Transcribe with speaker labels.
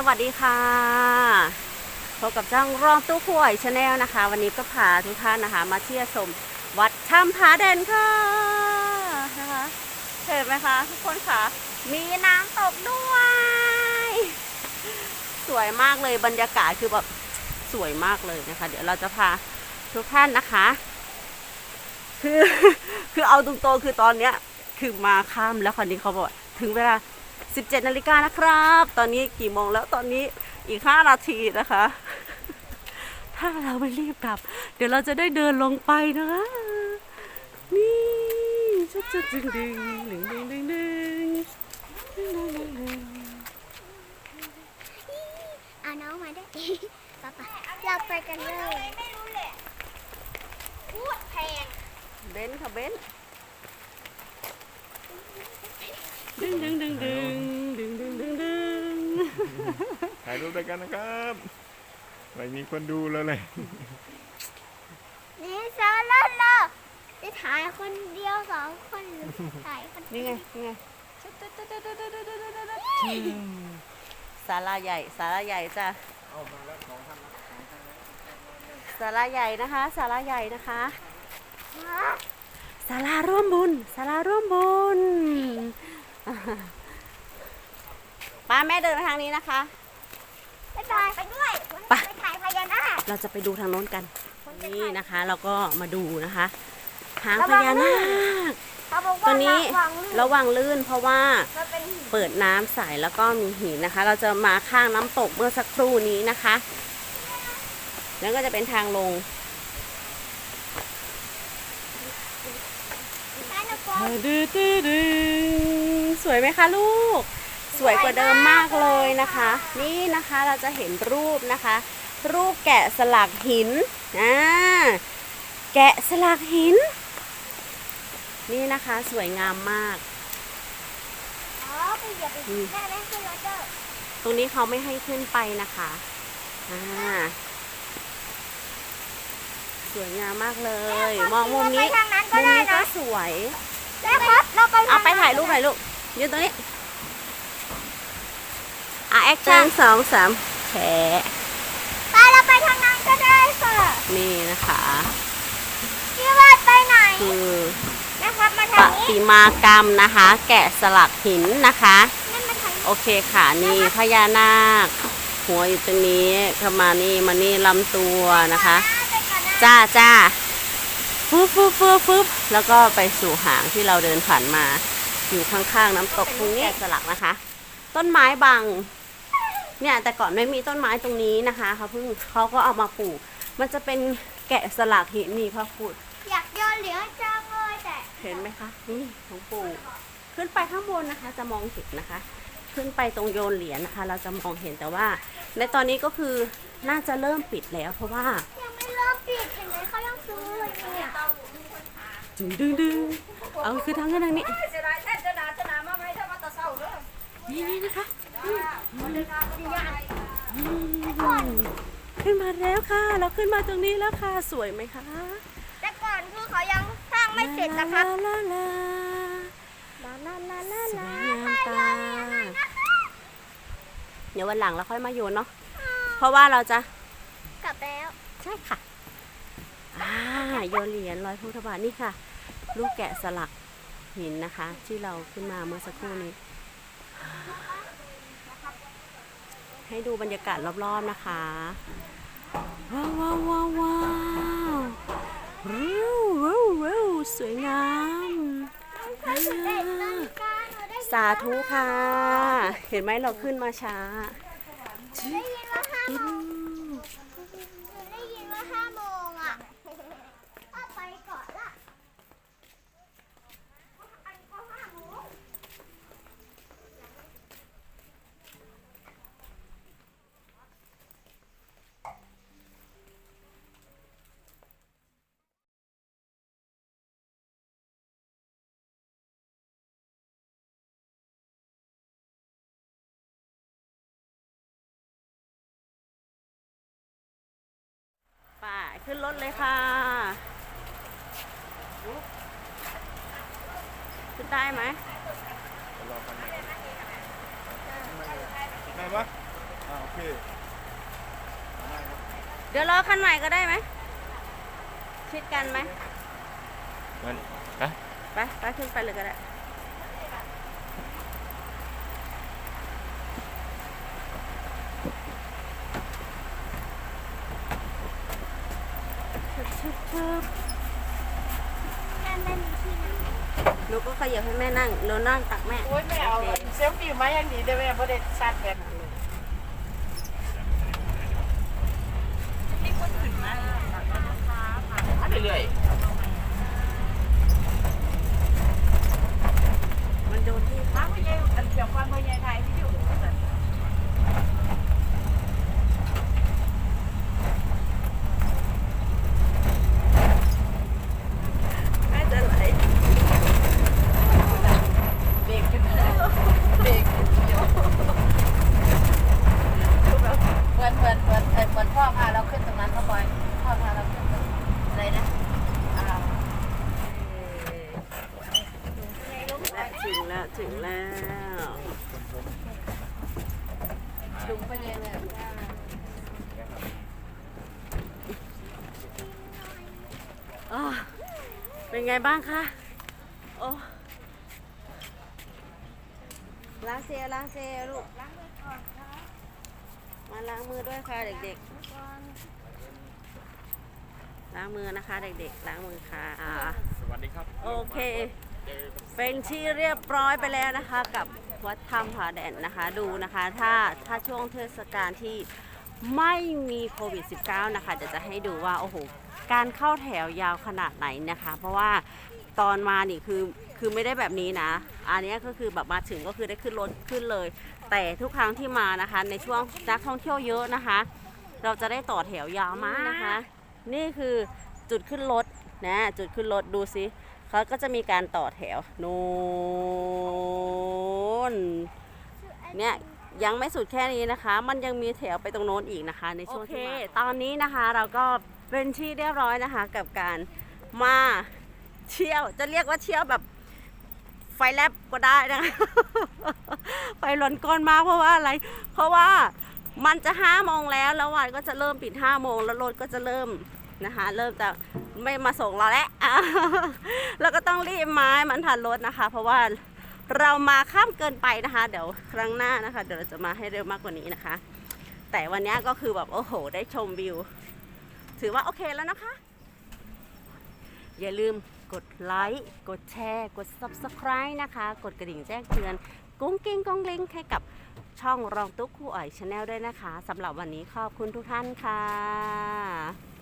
Speaker 1: สวัสดีค่ะพบกับจ้างรองตู้ข่วยชาแนลนะคะ วันนี้ก็พาทุกท่านนะคะ มาเที่ยวชมวัดถ้ำผาแดนค่ะนะคะเห็นไหมคะทุกคนค่ะมีน้ำตกด้วย สวยมากเลยบรรยากาศคือแบบสวยมากเลยนะคะ เดี๋ยวเราจะพาทุกท่านนะคะ คือคือเอาตรงๆคือตอนเนี้ย คือมาข้ามแล้วคราวนี้เขาบอกถึงเวลา 17นาฬิกานะครับ ตอนนี้กี่โมงแล้วตอนนี้อีก 5 นาทีนะคะ ถ้าเราไม่รีบกลับ เดี๋ยวเราจะได้เดินลงไปนะนี่ชุดจุดดึงดึงดึงดึงดึงดึง
Speaker 2: เอาน้องมาได้ป้าป้าเราไปกันเลยพูดแพง
Speaker 1: เบนค่ะเบนดึงดึงดึงดึง
Speaker 3: ถ่ายรูปด้วยกันนะครับไม่มีคนดูแล้วเลย
Speaker 2: นี่ซาลาลาจะถ่ายคนเดียวสองคนหรือถ่ายคน
Speaker 1: นี่ไงนี่ไงศาลาใหญ่ศาลาใหญ่จ้ะศาลาใหญ่นะคะศาลาใหญ่นะคะศาลาร่วมบุญศาลาร่วมบุญ ป้าแม่เดินไปทางนี้นะคะ
Speaker 2: ไปถ่ายไปด้วย
Speaker 1: ไป
Speaker 2: ไปถ่ายพญานาค
Speaker 1: เราจะไปดูทางโน้นกัน นี่นะคะ เราก็มาดูนะคะ หาง
Speaker 2: ระ
Speaker 1: พ
Speaker 2: วัง
Speaker 1: ญานาค
Speaker 2: เขาบอก
Speaker 1: ตั
Speaker 2: ว่าว
Speaker 1: นี้
Speaker 2: ระวังลื่น
Speaker 1: ระวังลื่นเพราะว่า
Speaker 2: มันเป็นหิน
Speaker 1: เปิดน้ำใสแล้วก็มีหินนะคะ เราจะมาข้างน้ำตกเมื่อสักครู่นี้นะคะ แล้วก็จะเป็นทางลง
Speaker 2: แม่นก
Speaker 1: สวยไหมคะลูก สวยกว่าเดิมมากเลยนะคะ นี่นะคะเราจะเห็นรูปนะคะ รูปแกะสลักหินอ่าแกะสลักหิน นี่นะคะสวยงามมาก
Speaker 2: อ๋อไปเหยียบไปแม่แม่ขึ้นรถเด้อ
Speaker 1: ตรงนี้เขาไม่ให้ขึ้นไปนะคะอ่าสวยงามมากเลย มองมุมนี้
Speaker 2: ไปทางนั้นก็
Speaker 1: มุม
Speaker 2: ได้
Speaker 1: นี้ก็
Speaker 2: นะ
Speaker 1: สวย
Speaker 2: แม่ครับเราไป
Speaker 1: เอาไปถ่ายรูปหน่อยลูกยืนตรงนี้อะ แอคชั่นสองสามแฉะ
Speaker 2: ไปเราไปทางนั้นก็ได้ค่ะ
Speaker 1: นี่นะคะ
Speaker 2: พี่วาดไปไหน
Speaker 1: คือ
Speaker 2: นะครับมา
Speaker 1: ป
Speaker 2: ทางนี้
Speaker 1: ฏิมากรรมนะคะ แกะสลักหินนะคะ
Speaker 2: นั่นมาทางนี้
Speaker 1: โอเคค่ะนี่พญานาค หัวอยู่ตรงนี้เข้ามานี่มานี่ลำตัวนะคะ
Speaker 2: ไปก่อนนะ
Speaker 1: จ้าจ้าฟึบฟึบฟึบฟึบแล้วก็ไปสู่หางที่เราเดินผ่านมา อยู่ข้างๆน้ำตกตรงนี้แกะสลักนะคะ ต้นไม้บัง เนี่ยแต่ก่อนไม่มีต้นไม้ตรงนี้นะคะเขาเพิ่งเขาก็เอามาปลูก มันจะเป็นแกะสลักหินนี่พ่อพูด
Speaker 2: อยากโยนเหรียญจังเลยแต่
Speaker 1: เห็นไหมคะนี่ของปู่ขึ้นไปข้างบนนะคะ จะมองเห็นนะคะ ขึ้นไปตรงโยนเหรียญนะคะ เราจะมองเห็นแต่ว่า ในตอนนี้ก็คือน่าจะเริ่มปิดแล้ว เพราะว่า
Speaker 2: ยังไม่เริ่มปิดเห็นไหมเขายังซื้อเลยเนี่ย
Speaker 1: ดึงดึงดึงเอาคือทางกันทางนี้
Speaker 4: เสียดายแท้จะด่าจะด่ามาไหมถ้ามาแตะเศร้าเด้อ
Speaker 1: นี่นี่นะคะ
Speaker 2: ก่อน
Speaker 1: ขึ้นมาแล้วค่ะ เราขึ้นมาตรงนี้แล้วค่ะ สวยไหมคะ
Speaker 2: แต่ก่อนคือเขายังสร้างไม่เสร็จนะครับ
Speaker 1: ลาลาลา
Speaker 2: ลาลาลาลา
Speaker 1: สว
Speaker 2: ลาย
Speaker 1: งามตา เดี๋ยววันหลังเราค่อยมาโยนเนาะ เพราะว่าเราจะ
Speaker 2: กลับแล้ว
Speaker 1: ใช่ค่ะอ่าโยนเหรียญร้อยพุทธบาทนี่ค่ะ ลูกแกะสลักหินนะคะ ที่เราขึ้นมาเมื่อสักครู่นี้ ให้ดูบรรยากาศรอบๆนะคะ ว้าวว้าวว้าวว้าววิววิววิวสวยงามอ่าสาธุค่ะ เห็นไหมเราขึ้นมาช้า
Speaker 2: ได้ยินว่าห้าโมงได้ยินว่าห้าโมงอะเอาไปก่อนละอันก็ห้าโมง
Speaker 1: ไป่า ขึ้นรถเลยค่ะ ขึ้นได้ไหม
Speaker 3: ได้ปะอ่าโอเคได้ครับ
Speaker 1: เดี๋ยวรอคันใหม่ก็ได้ไหม ชิดกันไหม
Speaker 3: งั้นฮะ
Speaker 1: ไป ไปขึ้นไปเลยก็ได้ ชึบชึบชึบ
Speaker 2: นั่นเป็นที่นั่ง
Speaker 1: หนูก็ขยับให้แม่นั่งหนูนั่งตักแม่
Speaker 4: โอ้ยแม่เอา
Speaker 1: โค
Speaker 4: เซลฟี่มาอย่างดีเด้อแม่บ่ได้ชัดแบบนั้นเลยมีคนขึ้นมาอันเรื่อย
Speaker 1: มันโดนที่
Speaker 4: ๆมาพ่อใหญ่อันเดียวกันพ่อใหญ่ไทยที่อยู่
Speaker 1: แม่จะไหล
Speaker 4: เบรกขึ้นเบรกเดี๋ยวเหมือนเหมือนเหมือนเอ่อเหมือนพ่อพาเราขึ้นตรงนั้นพ่อบอยพ่อพาเราขึ้นตรงอะไรนะอ่า
Speaker 1: และถึงแล้วถึงแล้ว
Speaker 4: ดุงไปเลยเลย
Speaker 1: อ้าว เป็นไงบ้างคะ โอ้ล้างเซลล้างเซลลูก
Speaker 2: ล้างมือก่อนครับ
Speaker 1: มาล้างมือด้วยค่ะเด็ก
Speaker 2: ก่อน
Speaker 1: ๆล้างมือนะคะ เด็กๆ ล้างมือค่ะอ่า
Speaker 3: สวัสดีครับ
Speaker 1: โอเค เป็นที่เรียบร้อยไปแล้วนะคะ กับวัดถ้ำผาแดนนะคะ ดูนะคะ ถ้าถ้าช่วงเทศกาลที่ ไม่มีโควิด -19 นะคะเดี๋ยวจะให้ดูว่าโอ้โหการเข้าแถวยาวขนาดไหนนะคะ เพราะว่าตอนมานี่คือคือไม่ได้แบบนี้นะ อันนี้ก็คือแบบมาถึงก็คือได้ขึ้นรถขึ้นเลย แต่ทุกครั้งที่มานะคะ ในช่วงนักท่องเที่ยวเยอะนะคะ เราจะได้ต่อแถวยาวมากนะคะ นี่คือจุดขึ้นรถนะจุดขึ้นรถดูสิเขาก็จะมีการต่อแถวนูนเนี่ย ยังไม่สุดแค่นี้นะคะ มันยังมีแถวไปตรงโน้นอีกนะคะ ในช่วงที่มาตอนนี้นะคะเราก็เป็นที่เรียบร้อยนะคะ กับการมาเที่ยว จะเรียกว่าเที่ยวแบบไฟแลบก็ได้นะคะไฟหล่นก้นมากเพราะว่าอะไร เพราะว่ามันจะห้าโมงแล้วแล้ววันก็จะเริ่มปิดห้าโมงแล้วรถก็จะเริ่มนะคะ เริ่มจะไม่มาส่งเราแล้วแล้วก็ต้องรีบไม้มันทันรถนะคะ เพราะว่า เรามาข้ามเกินไปนะคะ เดี๋ยวครั้งหน้านะคะ เดี๋ยวเราจะมาให้เร็วมากกว่านี้นะคะ แต่วันนี้ก็คือแบบโอ้โห ได้ชมวิว ถือว่าโอเคแล้วนะคะ อย่าลืมกดไลค์ กดแชร์ กด Subscribe นะคะ กดกระดิ่งแจ้งเตือน กุ้งกิ้งก้องล้งให้กับช่องรองตุ๊กคู่อ่อยชาแนลด้วยนะคะสำหรับวันนี้ขอบคุณทุกท่านค่ะ